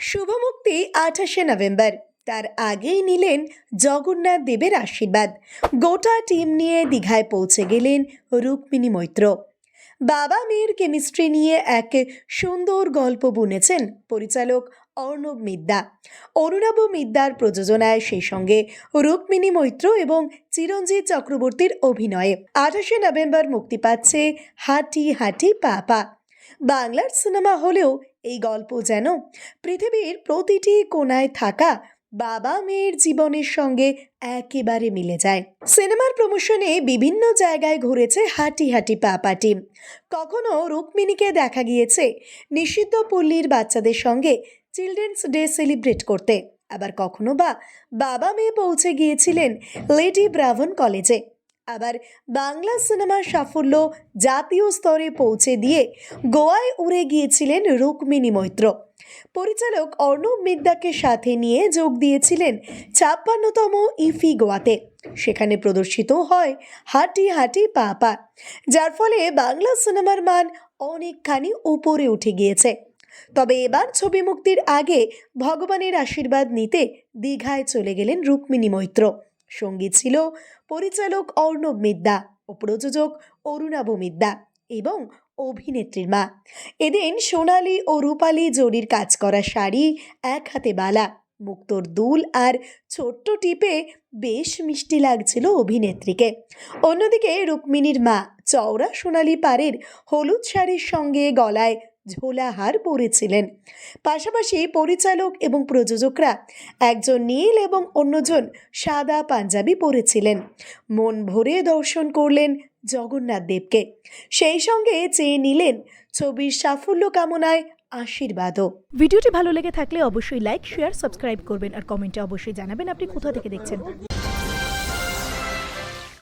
শুভমুক্তি আঠাশে নভেম্বর। তার আগেই নিলেন জগন্নাথ দেবের আশীর্বাদ। গোটা টিম নিয়ে দীঘায় পৌঁছে গেলেন রুক্মিণী মৈত্র। বাবা মেয়ের কেমিস্ট্রি নিয়ে এক সুন্দর গল্প বুনেছেন পরিচালক অর্ণব মিদ্যা। অরুণাভ মিদ্যার প্রযোজনায় সেই সঙ্গে রুক্মিণী মৈত্র এবং চিরঞ্জিত চক্রবর্তীর অভিনয়ে। আঠাশে নভেম্বর মুক্তি পাচ্ছে হাঁটি হাঁটি পা পা। বাংলার সিনেমা হলেও এই গল্প যেন পৃথিবীর প্রতিটি কোণায় থাকা বাবা মেয়ের জীবনের সঙ্গে একেবারে মিলে যায়। সিনেমার প্রমোশনে বিভিন্ন জায়গায় ঘুরেছে হাঁটি হাঁটি পাপা টিম কখনো রুক্মিণীকে দেখা গিয়েছে নিষিদ্ধ পল্লীর বাচ্চাদের সঙ্গে চিলড্রেন্স ডে সেলিব্রেট করতে। আবার কখনো বা বাবা মেয়ে পৌঁছে গিয়েছিলেন লেডি ব্রাভন কলেজে। আবার বাংলা সিনেমার সাফল্য জাতীয় স্তরে পৌঁছে দিয়ে গোয়ায় উড়ে গিয়েছিলেন রুক্মিণী মৈত্র। পরিচালক অর্ণব মিদ্যাকে সাথে নিয়ে যোগ দিয়েছিলেন ছাপ্পান্নতম ইফি গোয়াতে। সেখানে প্রদর্শিত হয় হাঁটি হাঁটি পা পা, যার ফলে বাংলা সিনেমার মান অনেকখানি উপরে উঠে গিয়েছে। তবে এবার ছবি মুক্তির আগে ভগবানের আশীর্বাদ নিতে দীঘায় চলে গেলেন রুক্মিণী মৈত্র। সঙ্গী ছিল পরিচালক অর্ণব মিদ্যা ও প্রযোজক অরুণাভ মিদ্যা এবং অভিনেত্রীর মা। এদিন সোনালি ও রূপালি জরির কাজ করা শাড়ি এক হাতে বালা, মুক্তোর দুল আর ছোট্ট টিপে বেশ মিষ্টি লাগছিল অভিনেত্রীকে। অন্যদিকে রুক্মিণীর মা চওড়া সোনালি পাড়ের হলুদ শাড়ির সঙ্গে গলায় ঝোলাহার পরেছিলেন। পাশাপাশি পরিচালক এবং প্রযোজকরা একজন নীল এবং অন্যজন সাদা পাঞ্জাবি পরেছিলেন। মন ভরে দর্শন করলেন জগন্নাথ দেবকে। সেই সঙ্গে চেয়ে নিলেন ছবির সাফল্য কামনায় আশীর্বাদও। ভিডিওটি ভালো লেগে থাকলে অবশ্যই লাইক, শেয়ার, সাবস্ক্রাইব করবেন আর কমেন্টে অবশ্যই জানাবেন আপনি কোথা থেকে দেখছেন।